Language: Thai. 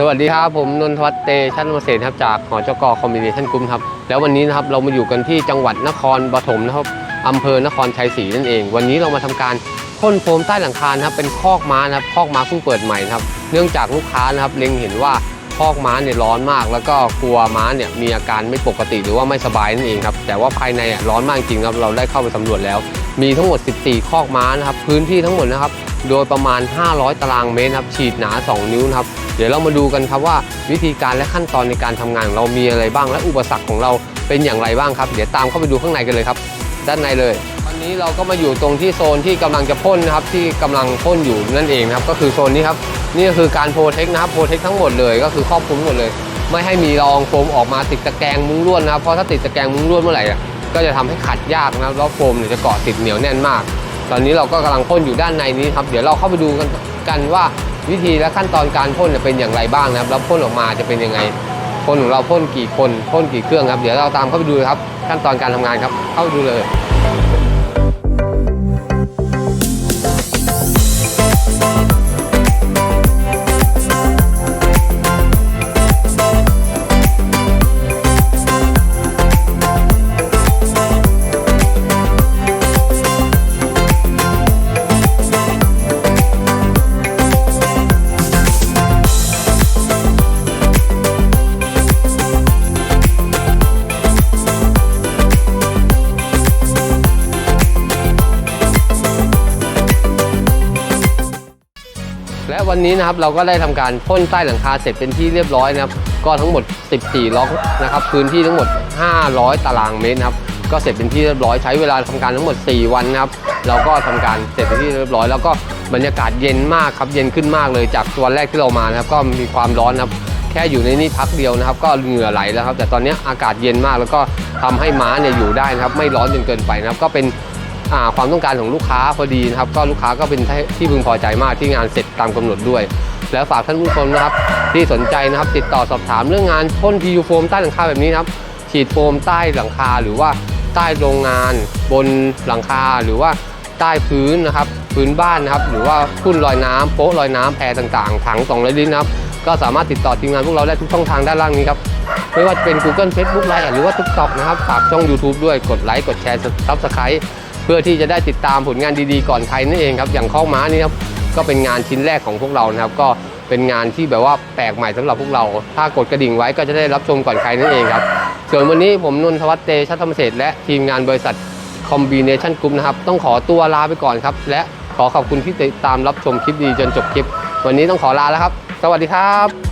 สวัสดีครับผมนนทวัฒน์เตชันเกษตรครับจากหอจกคอมบิเนชันกลุ่มครับแล้ววันนี้นะครับเรามาอยู่กันที่จังหวัดนครปฐมนะครับอำเภอนครชัยศรีนั่นเอง วันนี้เรามาทำการพ่นโฟมใต้หลังคาครับเป็นคอกม้านะครับคอกม้าเพิ่งเปิดใหม่นะครับเนื่องจากลูกค้านะครับเล็งเห็นว่าคอกม้าเนี่ยร้อนมาก แล้วก็กลัวม้าเนี่ยมีอาการไม่ปกติหรือว่าไม่สบายนั่นเองครับแต่ว่าภายในร้อนมากจริงครับเราได้เข้าไปสำรวจแล้ว มีทั้งหมด 14 คอกม้านะครับพื้นที่ทั้งหมดนะครับ โดยประมาณ 500 ตารางเมตรครับฉีดหนา 2 นิ้วครับเดี๋ยวเรามาดูกันครับว่าวิธีการและขั้นตอนในการทำงานของเรามีอะไรบ้าง และอุปสรรคของเราเป็นอย่างไรบ้างครับเดี๋ยวตามเข้าไปดูข้างในกันเลยครับ ด้านในเลยตอนนี้เราก็มาอยู่ตรงที่โซนที่กำลังจะพ่นนะครับที่กำลังพ่นอยู่นั่นเองครับก็คือโซนนี้ครับนี่ก็คือการโปรเทคนะครับโปรเทคทั้งหมดเลยก็คือครอบคลุมหมดเลย ไม่ให้มีรองโฟมออกมาติดตะแกรงมุ้งลวดนะครับเพราะถ้าติดตะแกรงมุ้งลวดเมื่อไหร่ก็จะทำให้ขัดยากนะครับแล้วโฟมเนี่ยจะเกาะติดเหนียวแน่นมาก ตอนนี้เราก็กำลังพ่นอยู่ด้านในนี้ครับ เดี๋ยวเราเข้าไปดูกันกันว่าวิธีและขั้นตอนการพ่นเป็นอย่างไรบ้างนะครับ แล้วพ่นออกมาจะเป็นยังไง คนของเราพ่นกี่คนพ่นกี่เครื่องครับ เดี๋ยวเราตามเข้าไปดูครับ ขั้นตอนการทำงานครับ เข้าไปดูเลย วันนี้นะครับเราก็ได้ทำการพ่นใต้หลังคาเสร็จเป็นที่เรียบร้อยนะครับ ก็ทั้งหมด 14 ล็อกนะครับพื้นที่ทั้งหมด 500 ตารางเมตรครับก็เสร็จเป็นที่เรียบร้อยใช้เวลาทำการทั้งหมด 4 วันนะครับเราก็ทำการเสร็จเป็นที่เรียบร้อย แล้วก็บรรยากาศเย็นมากครับเย็นขึ้นมากเลยจากวันแรกที่เรามานะครับ ก็มีความร้อนครับแค่อยู่ในนี่พักเดียวนะครับ ก็เหงื่อไหลแล้วครับ แต่ตอนนี้อากาศเย็นมากแล้วก็ทำให้ม้าเนี่ยอยู่ได้นะครับ ไม่ร้อนจนเกินไปนะครับ ก็เป็น ความต้องการของลูกค้าพอดีนะครับ ก็ลูกค้าก็เป็นที่พึงพอใจมากที่งานเสร็จตามกำหนดด้วย แล้วฝากท่านผู้ชมนะครับ ที่สนใจนะครับติดต่อสอบถามเรื่องงานพ่น PU โฟมใต้หลังคาแบบนี้นะครับ ฉีดโฟมใต้หลังคาหรือว่าใต้โรงงาน บนหลังคาหรือว่าใต้พื้นนะครับ พื้นบ้านนะครับ หรือว่าพุ่นลอยน้ำโป๊ะลอยน้ำแพรต่างๆ ถัง200ลิตรนะครับก็สามารถติดต่อทีมงานพวกเราได้ทุกช่องทางด้านล่างนี้ครับไม่ว่าจะเป็น Google Facebook Line หรือว่า TikTok นะครับฝากช่อง YouTube ด้วยกดไลค์กดแชร์ Subscribe พื่อที่จะได้ติดตามผลงานดีๆก่อนใครนั่นเองครับอย่างข้อม้านี่ครับก็เป็นงานชิ้นแรกของพวกเรานะครับ ก็เป็นงานที่แบบว่าแปลกใหม่สำหรับพวกเรา ถ้ากดกระดิ่งไว้ก็จะได้รับชมก่อนใครนั่นเองครับ ส่วนวันนี้ผมนนทวัฒน์เตชะธรรมเศษและทีมงานบริษัท Combination Group นะครับ ต้องขอตัวลาไปก่อนครับ และขอขอบคุณที่ติดตามรับชมคลิปดีจนจบคลิป วันนี้ต้องขอลาแล้วครับ สวัสดีครับ